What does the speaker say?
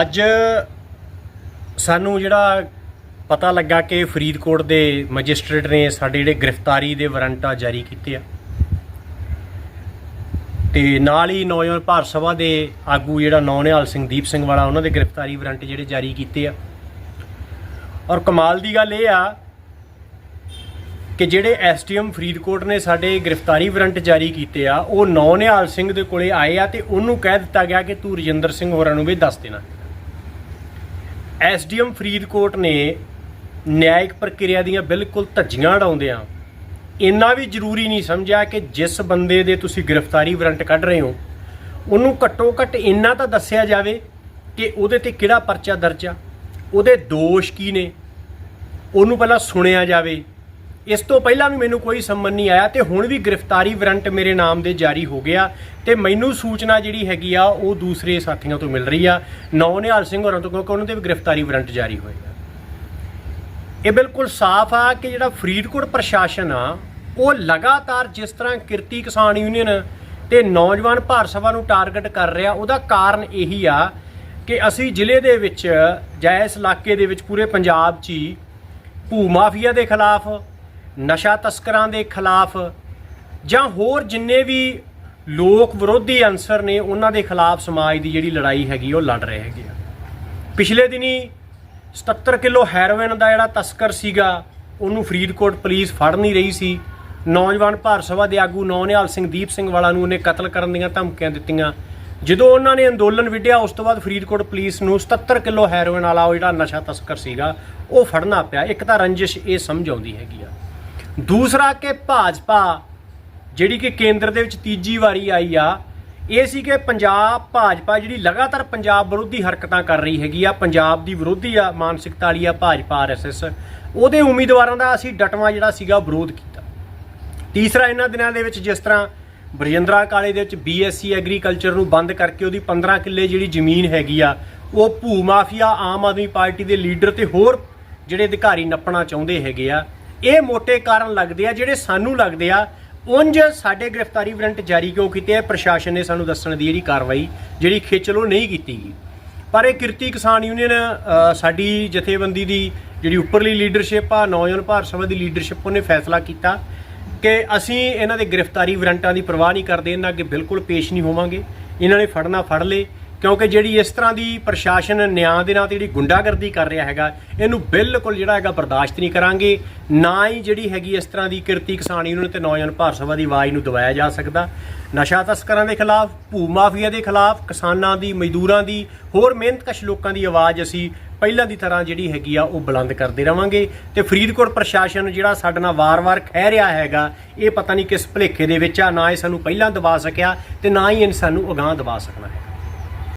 ਅੱਜ ਸਾਨੂੰ ਜਿਹੜਾ ਪਤਾ ਲੱਗਾ ਕਿ ਫਰੀਦਕੋਟ ਦੇ ਮੈਜਿਸਟ੍ਰੇਟ ਨੇ ਸਾਡੇ ਜਿਹੜੇ ਗ੍ਰਿਫਤਾਰੀ ਦੇ ਵਾਰੰਟ ਆ ਜਾਰੀ ਕੀਤੇ ਆ। ਤੇ ਨਾਲ ਹੀ ਨੌਜਵਾਨ ਭਾਰਤ ਸਭਾ ਦੇ ਆਗੂ ਜਿਹੜਾ ਨੌਨਿਹਾਲ ਸਿੰਘ ਦੀਪ ਸਿੰਘ ਵਾਲਾ, ਉਹਨਾਂ ਦੇ ਗ੍ਰਿਫਤਾਰੀ ਵਾਰੰਟ ਜਿਹੜੇ ਜਾਰੀ ਕੀਤੇ ਆ। ਔਰ ਕਮਾਲ ਦੀ ਗੱਲ ਇਹ ਆ ਕਿ ਜਿਹੜੇ ਐਸਟੀਐਮ ਫਰੀਦਕੋਟ ਨੇ ਸਾਡੇ ਗ੍ਰਿਫਤਾਰੀ ਵਾਰੰਟ ਜਾਰੀ ਕੀਤੇ ਆ, ਉਹ ਨੌਨਿਹਾਲ ਸਿੰਘ ਦੇ ਕੋਲੇ ਆਏ ਆ ਤੇ ਉਹਨੂੰ ਕਹਿ ਦਿੱਤਾ ਗਿਆ ਕਿ ਤੂੰ ਰਜਿੰਦਰ ਸਿੰਘ ਹੋਰਾਂ ਨੂੰ ਵੀ ਦੱਸ ਦੇਣਾ। ਐਸਡੀਐਮ ਫਰੀਦਕੋਟ ਨੇ ਨਿਆਇਕ ਪ੍ਰਕਿਰਿਆ ਦੀਆਂ ਬਿਲਕੁਲ ਧੱਜੀਆਂ ਉਡਾਉਂਦਿਆਂ ਇੰਨਾ ਵੀ ਜ਼ਰੂਰੀ ਨਹੀਂ ਸਮਝਿਆ ਕਿ ਜਿਸ ਬੰਦੇ ਦੇ ਤੁਸੀਂ ਗ੍ਰਿਫਤਾਰੀ ਵਾਰੰਟ ਕੱਢ ਰਹੇ ਹੋ, ਉਹਨੂੰ ਘੱਟੋ ਘੱਟ ਇੰਨਾ ਤਾਂ ਦੱਸਿਆ ਜਾਵੇ ਕਿ ਉਹਦੇ ਤੇ ਕਿਹੜਾ ਪਰਚਾ ਦਰਜ ਆ, ਉਹਦੇ ਦੋਸ਼ ਕੀ ਨੇ, ਉਹਨੂੰ ਪਹਿਲਾਂ ਸੁਣਿਆ ਜਾਵੇ ਇਸ ਤੋਂ ਪਹਿਲਾਂ ਵੀ ਮੈਨੂੰ ਕੋਈ ਸੰਮਨ ਨਹੀਂ ਆਇਆ ਤੇ ਹੁਣ ਵੀ ਗ੍ਰਿਫਤਾਰੀ ਵਾਰੰਟ ਮੇਰੇ ਨਾਮ ਦੇ ਜਾਰੀ ਹੋ ਗਿਆ ਤੇ ਮੈਨੂੰ ਸੂਚਨਾ ਜਿਹੜੀ ਹੈਗੀ ਆ, ਉਹ ਦੂਸਰੇ ਸਾਥੀਆਂ ਤੋਂ ਮਿਲ ਰਹੀ ਆ। ਨੌਨਿਹਾਲ ਸਿੰਘ ਹੋਰਾਂ ਤੋਂ ਕਿਉਂਕਿ ਉਹਨਾਂ ਦੇ ਵੀ ਗ੍ਰਿਫਤਾਰੀ ਵਾਰੰਟ ਜਾਰੀ ਹੋਏਗਾ ਇਹ ਬਿਲਕੁਲ ਸਾਫ਼ ਆ ਕਿ ਜਿਹੜਾ ਫਰੀਦਕੋਟ ਪ੍ਰਸ਼ਾਸਨ ਆ, ਉਹ ਲਗਾਤਾਰ ਜਿਸ ਤਰ੍ਹਾਂ ਕਿਰਤੀ ਕਿਸਾਨ ਯੂਨੀਅਨ ਤੇ ਨੌਜਵਾਨ ਭਾਰਤ ਸਭਾ ਨੂੰ ਟਾਰਗੇਟ ਕਰ ਰਿਹਾ, ਉਹਦਾ ਕਾਰਨ ਇਹੀ ਆ ਕਿ ਅਸੀਂ ਜ਼ਿਲ੍ਹੇ ਦੇ ਵਿੱਚ ਜਾਂ ਇਸ ਇਲਾਕੇ ਦੇ ਵਿੱਚ ਪੂਰੇ ਪੰਜਾਬ 'ਚ ਹੀ ਭੂ ਮਾਫੀਆ ਦੇ ਖਿਲਾਫ ਨਸ਼ਾ ਤਸਕਰਾਂ ਦੇ ਖਿਲਾਫ ਜਾਂ ਹੋਰ ਜਿੰਨੇ ਵੀ ਲੋਕ ਵਿਰੋਧੀ ਅੰਸਰ ਨੇ ਉਹਨਾਂ ਦੇ ਖਿਲਾਫ ਸਮਾਜ ਦੀ ਜਿਹੜੀ ਲੜਾਈ ਹੈਗੀ ਉਹ ਲੜ ਰਹੇ ਹੈਗੇ ਆ। ਪਿਛਲੇ ਦਿਨੀ 77 ਕਿਲੋ ਹੈਰੋਇਨ ਦਾ ਜਿਹੜਾ ਤਸਕਰ ਸੀਗਾ, ਉਹਨੂੰ ਫਰੀਦਕੋਟ ਪੁਲਿਸ ਫੜ ਨਹੀਂ ਰਹੀ ਸੀ। ਨੌਜਵਾਨ ਭਾਰਤ ਸਭਾ ਦੇ ਆਗੂ ਨੌਨਿਹਾਲ ਸਿੰਘ ਦੀਪ ਸਿੰਘ ਵਾਲਾ ਨੂੰ ਉਹਨੇ ਕਤਲ ਕਰਨ ਦੀਆਂ ਧਮਕੀਆਂ ਦਿੱਤੀਆਂ। ਜਦੋਂ ਉਹਨਾਂ ਨੇ ਅੰਦੋਲਨ ਵਿੱਢਿਆ, ਉਸ ਤੋਂ ਬਾਅਦ ਫਰੀਦਕੋਟ ਪੁਲਿਸ ਨੂੰ 77 ਕਿਲੋ ਹੈਰੋਇਨ ਵਾਲਾ ਉਹ ਜਿਹੜਾ ਨਸ਼ਾ ਤਸਕਰ ਸੀਗਾ, ਉਹ ਫੜਨਾ ਪਿਆ। ਇੱਕ ਤਾਂ ਰੰਜਿਸ਼ ਇਹ ਸਮਝ ਆਉਂਦੀ ਹੈਗੀ ਆ। ਦੂਸਰਾ ਕਿ ਭਾਜਪਾ, ਜਿਹੜੀ ਕਿ ਕੇਂਦਰ ਦੇ ਵਿੱਚ ਤੀਜੀ ਵਾਰੀ ਆਈ ਆ, ਇਹ ਸੀ ਕਿ ਪੰਜਾਬ, ਭਾਜਪਾ ਜਿਹੜੀ ਲਗਾਤਾਰ ਪੰਜਾਬ ਵਿਰੋਧੀ ਹਰਕਤਾਂ ਕਰ ਰਹੀ ਹੈਗੀ ਆ, ਪੰਜਾਬ ਦੀ ਵਿਰੋਧੀ ਆ, ਮਾਨਸਿਕਤਾ ਵਾਲੀ ਆ, ਭਾਜਪਾ ਆਰਐਸਐਸ ਉਹਦੇ ਉਮੀਦਵਾਰਾਂ ਦਾ ਅਸੀਂ ਡਟਵਾ ਜਿਹੜਾ ਸੀਗਾ ਵਿਰੋਧ ਕੀਤਾ। ਤੀਸਰਾ ਇਹਨਾਂ ਦਿਨਾਂ ਦੇ ਵਿੱਚ ਜਿਸ ਤਰ੍ਹਾਂ ਬਰਜਿੰਦਰਾ ਕਾਲੇ ਦੇ ਵਿੱਚ ਬੀਐਸਸੀ ਐਗਰੀਕਲਚਰ ਨੂੰ ਬੰਦ ਕਰਕੇ ਉਹਦੀ 15 ਕਿੱਲੇ ਜਿਹੜੀ ਜ਼ਮੀਨ ਹੈਗੀ ਆ, ਉਹ ਭੂ ਮਾਫੀਆ ਆਮ ਆਦਮੀ ਪਾਰਟੀ ਦੇ ਲੀਡਰ ਤੇ ਹੋਰ ਜਿਹੜੇ ਅਧਿਕਾਰੀ ਨੱਪਣਾ ਚਾਹੁੰਦੇ ਹੈਗੇ ਆ ਇਹ ਮੋਟੇ ਕਾਰਨ ਲੱਗਦੇ ਆ, ਜਿਹੜੇ ਸਾਨੂੰ ਲੱਗਦੇ ਆ, ਉਂਝ ਸਾਡੇ ਗ੍ਰਿਫਤਾਰੀ ਵਾਰੰਟ ਜਾਰੀ ਕਿਉਂ ਕੀਤੇ ਆ? ਪ੍ਰਸ਼ਾਸਨ ਨੇ ਸਾਨੂੰ ਦੱਸਣ ਦੀ ਜਿਹੜੀ ਕਾਰਵਾਈ, ਜਿਹੜੀ ਖਿੱਚ ਲੋ ਨਹੀਂ ਕੀਤੀ ਗਈ। ਪਰ ਇਹ ਕਿਰਤੀ ਕਿਸਾਨ ਯੂਨੀਅਨ ਸਾਡੀ ਜਥੇਬੰਦੀ ਦੀ ਜਿਹੜੀ ਉੱਪਰਲੀ ਲੀਡਰਸ਼ਿਪ ਆ, ਨੌਜਵਾਨ ਭਾਰਤ ਸਭਾ ਦੀ ਲੀਡਰਸ਼ਿਪ, ਉਹਨੇ ਫੈਸਲਾ ਕੀਤਾ ਕਿ ਅਸੀਂ ਇਹਨਾਂ ਦੇ ਗ੍ਰਿਫਤਾਰੀ ਵਾਰੰਟਾਂ ਦੀ ਪਰਵਾਹ ਨਹੀਂ ਕਰਦੇ, ਇਹਨਾਂ ਅੱਗੇ ਬਿਲਕੁਲ ਪੇਸ਼ ਨਹੀਂ ਹੋਵਾਂਗੇ। ਇਹਨਾਂ ਨੇ ਫੜਨਾ ਫੜ ਲੇ ਕਿਉਂਕਿ ਜਿਹੜੀ ਇਸ ਤਰ੍ਹਾਂ ਦੀ ਪ੍ਰਸ਼ਾਸਨ ਨਿਆਂ ਦੇ ਨਾਂ ਤੇ ਜਿਹੜੀ ਗੁੰਡਾਗਰਦੀ ਕਰ ਰਿਹਾ ਹੈਗਾ, ਇਹਨੂੰ ਬਿਲਕੁਲ ਜਿਹੜਾ ਹੈਗਾ ਬਰਦਾਸ਼ਤ ਨਹੀਂ ਕਰਾਂਗੇ, ਨਾ ਹੀ ਜਿਹੜੀ ਹੈਗੀ ਇਸ ਤਰ੍ਹਾਂ ਦੀ ਕਿਰਤੀ ਕਿਸਾਨ ਯੂਨੀਅਨ ਤੇ ਨੌਜਵਾਨ ਭਾਰਤ ਸਭਾ ਦੀ ਆਵਾਜ਼ ਨੂੰ ਦਬਾਇਆ ਜਾ ਸਕਦਾ। ਨਸ਼ਾ ਤਸਕਰਾਂ ਦੇ ਖਿਲਾਫ, ਭੂ ਮਾਫੀਆ ਦੇ ਖਿਲਾਫ, ਕਿਸਾਨਾਂ ਦੀ, ਮਜ਼ਦੂਰਾਂ ਦੀ, ਹੋਰ ਮਿਹਨਤਕਸ਼ ਲੋਕਾਂ ਦੀ ਆਵਾਜ਼ ਅਸੀਂ ਪਹਿਲਾਂ ਦੀ ਤਰ੍ਹਾਂ ਜਿਹੜੀ ਹੈਗੀ ਆ, ਉਹ ਬੁਲੰਦ ਕਰਦੇ ਰਵਾਂਗੇ। ਤੇ ਫਰੀਦਕੋਟ ਪ੍ਰਸ਼ਾਸਨ ਜਿਹੜਾ ਸਾਡੇ ਨਾਲ ਵਾਰ-ਵਾਰ ਕਹਿ ਰਿਹਾ ਹੈਗਾ, ਇਹ ਪਤਾ ਨਹੀਂ ਕਿਸ ਭੁਲੇਖੇ ਦੇ ਵਿੱਚ ਆ, ਨਾ ਇਹ ਸਾਨੂੰ ਪਹਿਲਾਂ ਦਬਾ ਸਕਿਆ ਤੇ ਨਾ ਹੀ ਇਹ ਸਾਨੂੰ ਅਗਾਂਹ ਦਬਾ ਸਕਣਾ ਹੈ।